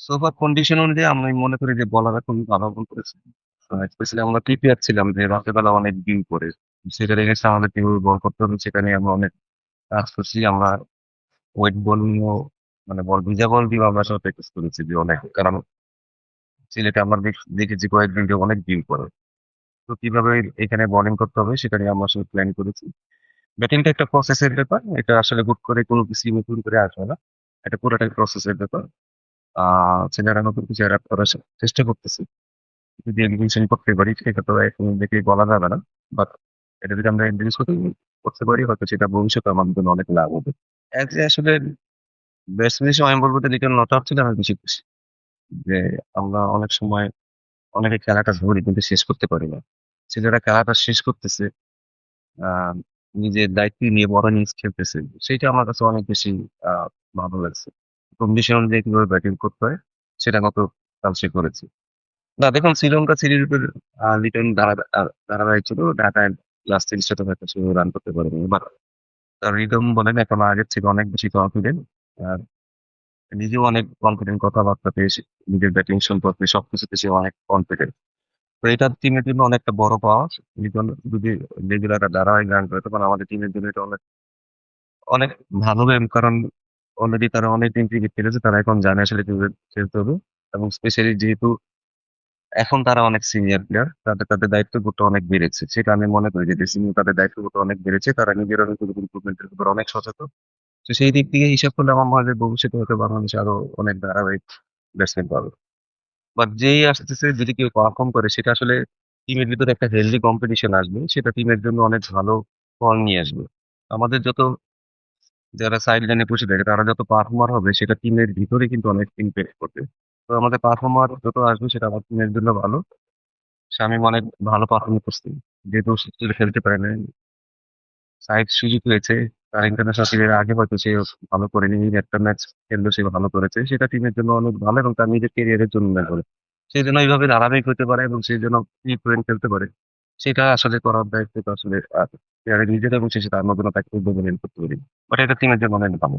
So far condition অনুযায়ী আমি মনে করি যে বলাররা খুবই ভালো গোল করেছে। স্পেশালি আমরা প্রিপেয়ার ছিলাম যে রাতের বেলা অনেক ডিউ করে। সেটা এগেইনস্ট আমাদের কীভাবে বল করতে হবে, সেখানে আমরা অনেক কাজ করছি। আমরা ওয়েট বল নিয়েও মানে বল ভিজা বল দিয়ে আমরা আসলে প্র্যাকটিস করেছি যে অনেক। কারণ সিলেটে আমরা দেখেছি কয়েকদিন যে অনেক ডিউ করে। তো কীভাবে এখানে বলিং করতে হবে সেটা নিয়ে আমরা আসলে প্ল্যান করেছি। ব্যাটিংটা একটা প্রসেস এর ব্যাপার। এটা আসলে হুট করে কোনো কিছু নতুন করে আসবে না। এটা পুরোটাই প্রসেস এর ব্যাপার। ছেলেরা নতুন কিছু অ্যাডাপ্ট করার চেষ্টা করতেছি। যদি এক্সিবিশন করতে পারি তো এখন দেখেই বলা যাবে না। বাট এটা যদি আমরা ইন্ট্রোডিউস করতে করতে পারি, হয়তো সেটা ভবিষ্যতে আমাদের জন্য অনেক লাভ হবে। আসলে বেস্ট জিনিস আমি বলব যে লিটল নট আউট ছিল আমি বেশি খুশি। যে আমরা অনেক সময় অনেকে খেলাটা ধরি কিন্তু শেষ করতে পারি না। ছেলেরা খেলাটা শেষ করতেছে। নিজের দায়িত্ব নিয়ে বড় ইনিংস খেলতেছে। সেইটা আমার কাছে অনেক বেশি ভালো লাগছে। কন্ডিশন অনুযায়ী কীভাবে ব্যাটিং করতে হয়, সেটা গতকাল সে করেছে। না, দেখুন, শ্রীলঙ্কা ধারা আ ধারাবাহিক ছিল। ঢাকায় লাস্ট সিরিজটাতে হয়তো সে রান করতে পারেনি। বাট তার রিদম বলেন, এখন আগের থেকে অনেক বেশি কনফিডেন্ট। আর নিজেও অনেক কনফিডেন্ট কথাবার্তা পেয়ে সে নিজের ব্যাটিং সম্পর্কে সবকিছুতে সে অনেক কনফিডেন্ট। তো এটা টিমের জন্য অনেকটা বড় পাওয়া। যদি রেগুলার ধারাবাহিক রান করে, তখন আমাদের টিমের জন্য এটা অনেক অনেক ভালো কারণ অলরেডি তারা অনেকদিন ক্রিকেট খেলেছে। তারা এখন জানে আসলে কীভাবে খেলতে হবে। এবং স্পেশালি যেহেতু এখন তারা অনেক সিনিয়র প্লেয়ার। তাদের, তাদের দায়িত্ববোধটা অনেক বেড়েছে। সেটা আমি মনে করি যে ড্রেসিং তাদের দায়িত্ব দায়িত্ববোধটা অনেক বেড়েছে। তারা নিজেরাও নিজেদের ইমপ্রুভমেন্ট এর ব্যাপারে অনেক সচেতন। তো সেই দিক থেকে হিসাব করলে আমার মনে হয় ভবিষ্যতে হয়তো বাংলাদেশ আরও অনেক ধারাবাহিক ব্যাটসম্যান পাবে। বাট যেই আসতেছে যদি কেউ পারফর্ম করে সেটা আসলে টিমের ভিতরে একটা হেলথি কম্পিটিশন আসবে। সেটা টিমের জন্য অনেক ভালো ফল নিয়ে আসবে। আমাদের যত যারা সাইড লাইনে বসে থাকে, তারা যত পারফর্মার হবে, সেটা টিমের ভিতরে কিন্তু অনেক ইমপ্যাক্ট করবে। তো আমাদের পারফর্মার যত আসবে, সেটা আমার টিমের জন্য ভালো। শামীম অনেক ভালো পারফর্ম করছে। যেহেতু খেলতে পারে না সাইড সুযোগ হয়েছে তার ইন্টারন্যাশনাল ক্যারিয়ার আগে হয়তো সে ভালো করেনি। একটা ম্যাচ খেললেও সে ভালো করেছে। সেটা টিমের জন্য অনেক ভালো এবং তার নিজের ক্যারিয়ারের জন্য ভালো। সে যেন এইভাবে ধারাবাহিক হতে পারে এবং সে যেন ফ্রিকোয়েন্ট খেলতে পারে। সেটা আসলে করার দায়িত্ব আসলে আ প্লেয়ারের নিজের শেষে তার নতুনতাকে উদ্বোধন করতে পারি। বাট এটা টিমের জন্য অনেক ভালো।